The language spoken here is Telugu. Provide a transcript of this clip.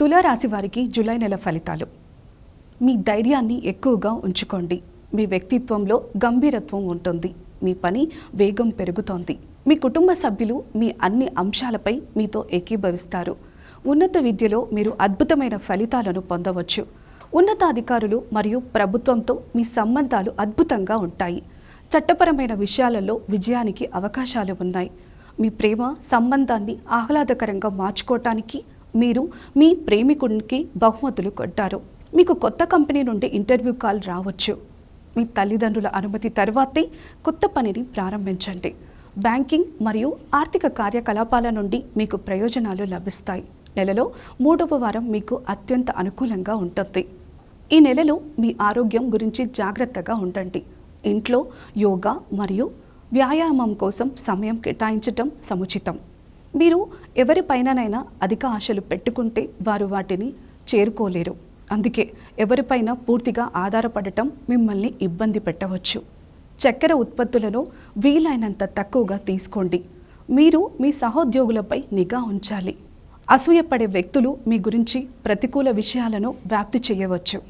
తులారాశి వారికి జూలై నెల ఫలితాలు. మీ ధైర్యాన్ని ఎక్కువగా ఉంచుకోండి. మీ వ్యక్తిత్వంలో గంభీరత్వం ఉంటుంది. మీ పని వేగం పెరుగుతోంది. మీ కుటుంబ సభ్యులు మీ అన్ని అంశాలపై మీతో ఏకీభవిస్తారు. ఉన్నత విద్యలో మీరు అద్భుతమైన ఫలితాలను పొందవచ్చు. ఉన్నతాధికారులు మరియు ప్రభుత్వంతో మీ సంబంధాలు అద్భుతంగా ఉంటాయి. చట్టపరమైన విషయాలలో విజయానికి అవకాశాలు ఉన్నాయి. మీ ప్రేమ సంబంధాన్ని ఆహ్లాదకరంగా మార్చుకోవటానికి మీరు మీ ప్రేమికుడికి బహుమతులు కొట్టారు. మీకు కొత్త కంపెనీ నుండి ఇంటర్వ్యూ కాల్ రావచ్చు. మీ తల్లిదండ్రుల అనుమతి తర్వాతే కొత్త పనిని ప్రారంభించండి. బ్యాంకింగ్ మరియు ఆర్థిక కార్యకలాపాల నుండి మీకు ప్రయోజనాలు లభిస్తాయి. నెలలో మూడవ వారం మీకు అత్యంత అనుకూలంగా ఉంటుంది. ఈ నెలలో మీ ఆరోగ్యం గురించి జాగ్రత్తగా ఉండండి. ఇంట్లో యోగా మరియు వ్యాయామం కోసం సమయం కేటాయించటం సముచితం. మీరు ఎవరిపైననైనా అధిక ఆశలు పెట్టుకుంటే వారు వాటిని చేరుకోలేరు. అందుకే ఎవరిపైన పూర్తిగా ఆధారపడటం మిమ్మల్ని ఇబ్బంది పెట్టవచ్చు. చక్కెర ఉత్పత్తులను వీలైనంత తక్కువగా తీసుకోండి. మీరు మీ సహోద్యోగులపై నిఘా ఉంచాలి. అసూయపడే వ్యక్తులు మీ గురించి ప్రతికూల విషయాలను వ్యాప్తి చేయవచ్చు.